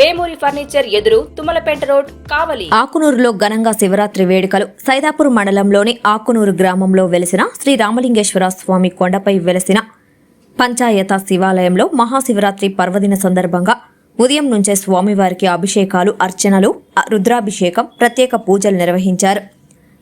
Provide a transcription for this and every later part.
Vemuri furniture ఎదురు Tummalapeta road కావలి. ఆకునూరులో ఘనంగా శివరాత్రి వేడుకలు. సైదాపూర్ మండలంలోని ఆకునూరు గ్రామంలో వెలిసిన శ్రీ రామలింగేశ్వర స్వామి కొండపై వెలిసిన పంచాయత శివాలయంలో మహాశివరాత్రి పర్వదిన సందర్భంగా ఉదయం నుంచే స్వామివారికి అభిషేకాలు అర్చనలు రుద్రాభిషేకం ప్రత్యేక పూజలు నిర్వహించారు.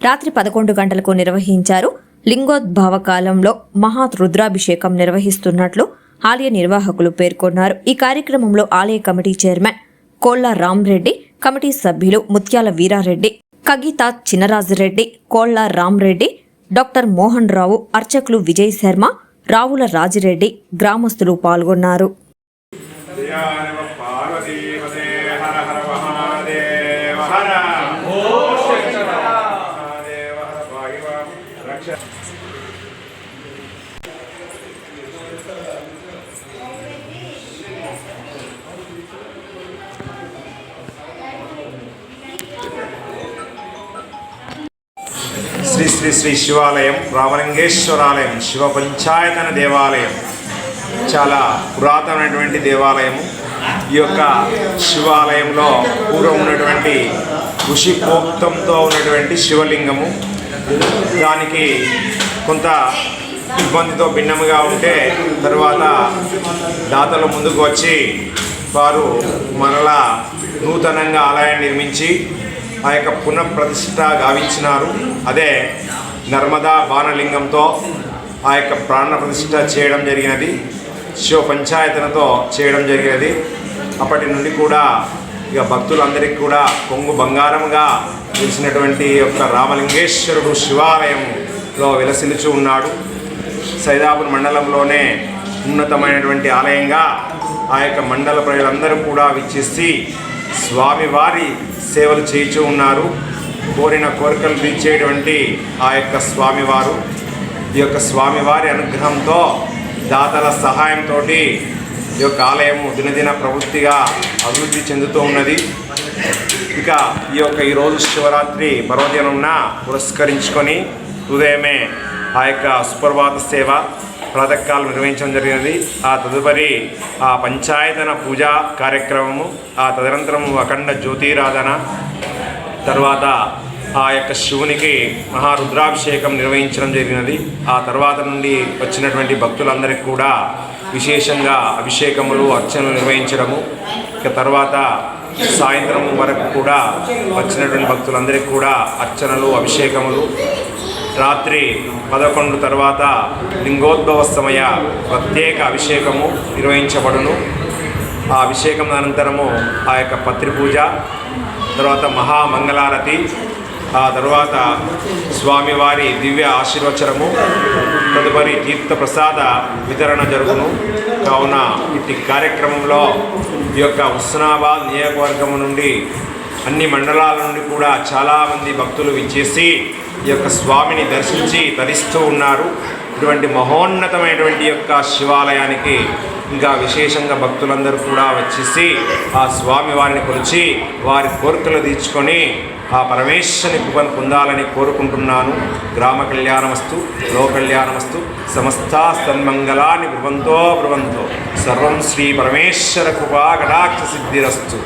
రాత్రి పదకొండు గంటలకు నిర్వహించారు. లింగోద్భవ కాలంలో మహా రుద్రాభిషేకం నిర్వహిస్తున్నట్లు ఆలయ నిర్వాహకులు పేర్కొన్నారు. ఈ కార్యక్రమంలో ఆలయ కమిటీ చైర్మన్ కోళ్ళ రామ్రెడ్డి కమిటీ సభ్యులు ముత్యాల వీరారెడ్డి కగీత చినరాజరెడ్డి కోళ్ళ రామ్రెడ్డి డాక్టర్ మోహన్ రావు అర్చకులు విజయ్ శర్మ రావుల రాజిరెడ్డి గ్రామస్తులు పాల్గొన్నారు. శ్రీ శ్రీ శ్రీ శివాలయం రామలింగేశ్వరాలయం శివ పంచాయతన దేవాలయం. చాలా పురాతనమైనటువంటి దేవాలయము. ఈ యొక్క శివాలయంలో పూర్వం ఉన్నటువంటి ఋషి పోక్తంతో ఉన్నటువంటి శివలింగము. దానికి కొంత ఇబ్బందితో భిన్నముగా ఉంటే తర్వాత దాతలు ముందుకు వచ్చి వారు మరలా నూతనంగా ఆలయాన్ని నిర్మించి ఆ యొక్క పునఃప్రతిష్ట గావించినారు. అదే నర్మదా బాణలింగంతో ఆ యొక్క ప్రాణప్రతిష్ఠ చేయడం జరిగినది. శివ పంచాయతనతో చేయడం జరిగినది. అప్పటి నుండి కూడా ఇక భక్తులందరికీ కూడా కొంగు బంగారముగా తెలిసినటువంటి యొక్క రామలింగేశ్వరుడు శివాలయంలో విలసిలుచు ఉన్నాడు. సైదాపూర్ మండలంలోనే ఉన్నతమైనటువంటి ఆలయంగా ఆ యొక్క మండల ప్రజలందరూ కూడా విచ్చేసి స్వామివారి సేవలు చేయిచూ ఉన్నారు. కోరిన కోరికలు తీర్చేటువంటి ఆ యొక్క స్వామివారు ఈ యొక్క స్వామివారి అనుగ్రహంతో దాతల సహాయంతో ఈ యొక్క ఆలయము దినదిన ప్రవృత్తిగా అభివృద్ధి చెందుతూ ఉన్నది. ఇక ఈ యొక్క ఈరోజు శివరాత్రి పర్వదినంన పురస్కరించుకొని ఉదయమే ఆ యొక్క సుప్రభాత సేవ ప్రాతకాలు నిర్వహించడం జరిగినది. ఆ తదుపరి ఆ పంచాయతన పూజా కార్యక్రమము ఆ తదనంతరము అఖండ జ్యోతిరాధన తర్వాత ఆ యొక్క శివునికి మహారుద్రాభిషేకం నిర్వహించడం జరిగినది. ఆ తర్వాత నుండి వచ్చినటువంటి భక్తులందరికీ కూడా విశేషంగా అభిషేకములు అర్చనలు నిర్వహించడము. ఇక తర్వాత సాయంత్రం వరకు కూడా వచ్చినటువంటి భక్తులందరికీ కూడా అర్చనలు అభిషేకములు రాత్రి పదకొండు తర్వాత లింగోద్భవ సమయ ప్రత్యేక అభిషేకము నిర్వహించబడును. ఆ అభిషేకం అనంతరము ఆ యొక్క పత్రి పూజ తర్వాత మహామంగళారతి ఆ తర్వాత స్వామివారి దివ్య ఆశీర్వచనము తదుపరి తీర్థ ప్రసాద వితరణ జరుగును. కావున ఇట్టి కార్యక్రమంలో ఈ యొక్క హుస్నాబాద్ నియోజకవర్గం నుండి అన్ని మండలాల నుండి కూడా చాలామంది భక్తులు విచ్చేసి ఈ యొక్క స్వామిని దర్శించి తరిస్తూ ఉన్నారు. ఇటువంటి మహోన్నతమైనటువంటి యొక్క శివాలయానికి ఇంకా విశేషంగా భక్తులందరూ కూడా వచ్చేసి ఆ స్వామి వారిని కొలిచి వారి కోరికలు తీర్చుకొని ఆ పరమేశ్వరుని కృపను పొందాలని కోరుకుంటున్నాను. గ్రామ కళ్యాణమస్తు లో కళ్యాణమస్తు సమస్తా సన్మంగళాన్ని భృవంతో భృవంతో సర్వం శ్రీ పరమేశ్వర కృపా కటాక్ష సిద్ధిరస్తు.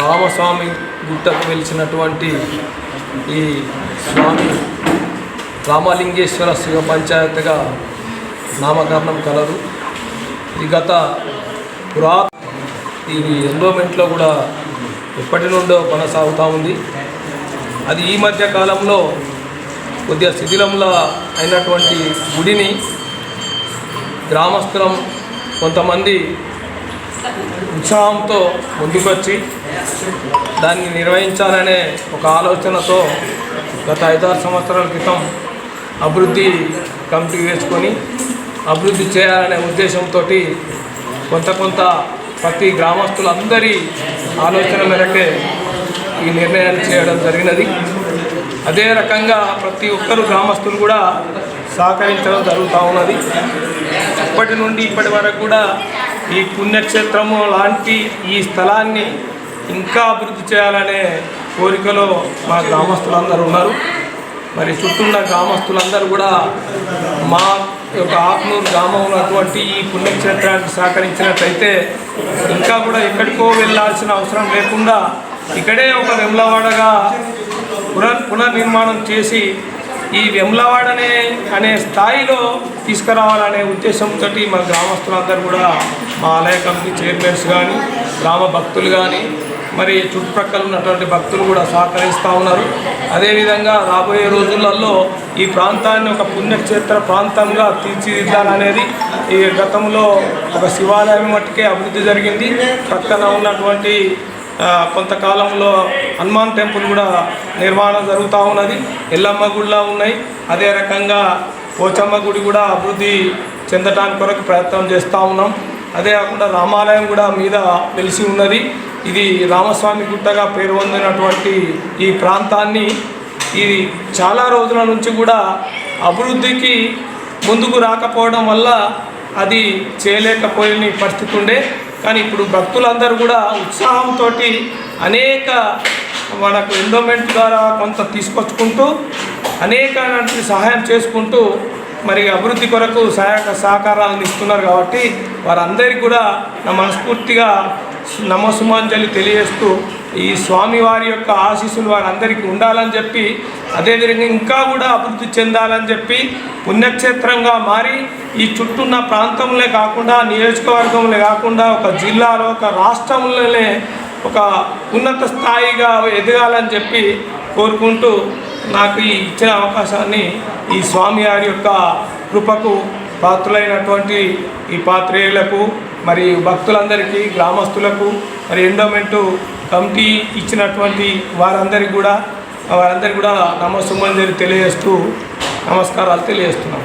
రామస్వామి గుట్టకు వెలిసినటువంటి ఈ స్వామి రామలింగేశ్వర శివ పంచాయత్గా నామకరణం కలదు. ఈ గత పురా ఇది ఎండోమెంట్లో కూడా ఎప్పటి నుండో కొనసాగుతూ ఉంది. అది ఈ మధ్య కాలంలో కొద్దిగా శిథిలంలో అయినటువంటి గుడిని గ్రామస్థలం కొంతమంది ఉత్సాహంతో ముందుకొచ్చి దాన్ని నిర్వహించాలనే ఒక ఆలోచనతో గత ఐదారు సంవత్సరాల క్రితం అభివృద్ధి కమిటీ వేసుకొని అభివృద్ధి చేయాలనే ఉద్దేశంతో కొంత కొంత ప్రతి గ్రామస్తులందరి ఆలోచన మేరకే ఈ నిర్ణయాన్ని చేయడం జరిగినది. అదే రకంగా ప్రతి ఒక్కరు గ్రామస్తులు కూడా సహకరించడం జరుగుతూ ఉన్నది. అప్పటి నుండి ఇప్పటి వరకు కూడా ఈ పుణ్యక్షేత్రము లాంటి ఈ స్థలాన్ని ఇంకా అభివృద్ధి చేయాలనే కోరికలో మా గ్రామస్తులందరూ ఉన్నారు. మరి చుట్టూన్న గ్రామస్తులందరూ కూడా మా యొక్క ఆత్మూరు గ్రామం ఉన్నటువంటి ఈ పుణ్యక్షేత్రానికి సహకరించినట్లయితే ఇంకా కూడా ఎక్కడికో వెళ్ళాల్సిన అవసరం లేకుండా ఇక్కడే ఒక వెమ్లవాడగా పునర్ పునర్నిర్మాణం చేసి ఈ వెమ్లవాడనే అనే స్థాయిలో తీసుకురావాలనే ఉద్దేశంతో మా గ్రామస్తులందరూ కూడా మా ఆలయ కమిటీ చైర్మన్స్ కానీ గ్రామ భక్తులు కానీ మరి చుట్టుప్రక్కల ఉన్నటువంటి భక్తులు కూడా సహకరిస్తూ ఉన్నారు. అదేవిధంగా రాబోయే రోజులలో ఈ ప్రాంతాన్ని ఒక పుణ్యక్షేత్ర ప్రాంతంగా తీర్చిదిద్దాలనేది ఈ గతంలో ఒక శివాలయం మట్టుకే అభివృద్ధి జరిగింది. పక్కన ఉన్నటువంటి కొంతకాలంలో హనుమాన్ టెంపుల్ కూడా నిర్మాణం జరుగుతూ ఉన్నది. ఎల్లమ్మ గుడిలా ఉన్నాయి. అదే రకంగా పోచమ్మ గుడి కూడా అభివృద్ధి చెందడానికి కొరకు ప్రయత్నం చేస్తూ ఉన్నాం. అదే కాకుండా రామాలయం కూడా మీద వెలిసి ఉన్నది. ఇది రామస్వామి గుట్టగా పేరు పొందినటువంటి ఈ ప్రాంతాన్ని ఇది చాలా రోజుల నుంచి కూడా అభివృద్ధికి ముందుకు రాకపోవడం వల్ల అది చేయలేకపోయిన పరిస్థితి ఉండే. కానీ ఇప్పుడు భక్తులందరూ కూడా ఉత్సాహంతో అనేక మనకు ఎండోమెంట్ ద్వారా కొంత తీసుకొచ్చుకుంటూ అనేక సహాయం చేసుకుంటూ మరి అభివృద్ధి కొరకు సహాయక సహకారాలను ఇస్తున్నారు కాబట్టి వారందరికీ కూడా నా మనస్ఫూర్తిగా నమస్సుమాంజలి తెలియజేస్తూ ఈ స్వామివారి యొక్క ఆశీస్సులు వారందరికీ ఉండాలని చెప్పి అదేవిధంగా ఇంకా కూడా అభివృద్ధి చెందాలని చెప్పి పుణ్యక్షేత్రంగా మారి ఈ చుట్టూన్న ప్రాంతంలో కాకుండా నియోజకవర్గంలో కాకుండా ఒక జిల్లాలో ఒక రాష్ట్రంలోనే ఒక ఉన్నత స్థాయిగా ఎదగాలని చెప్పి కోరుకుంటూ నాకు ఈ ఇచ్చిన అవకాశాన్ని ఈ స్వామివారి యొక్క కృపకు పాత్రులైనటువంటి ఈ పాత్రేయులకు మరి భక్తులందరికీ గ్రామస్తులకు మరి ఎండోమెంటు కమిటీ ఇచ్చినటువంటి వారందరికీ కూడా వారందరికీ కూడా నమస్సుమని తెలియజేస్తూ నమస్కారాలు తెలియజేస్తున్నాం.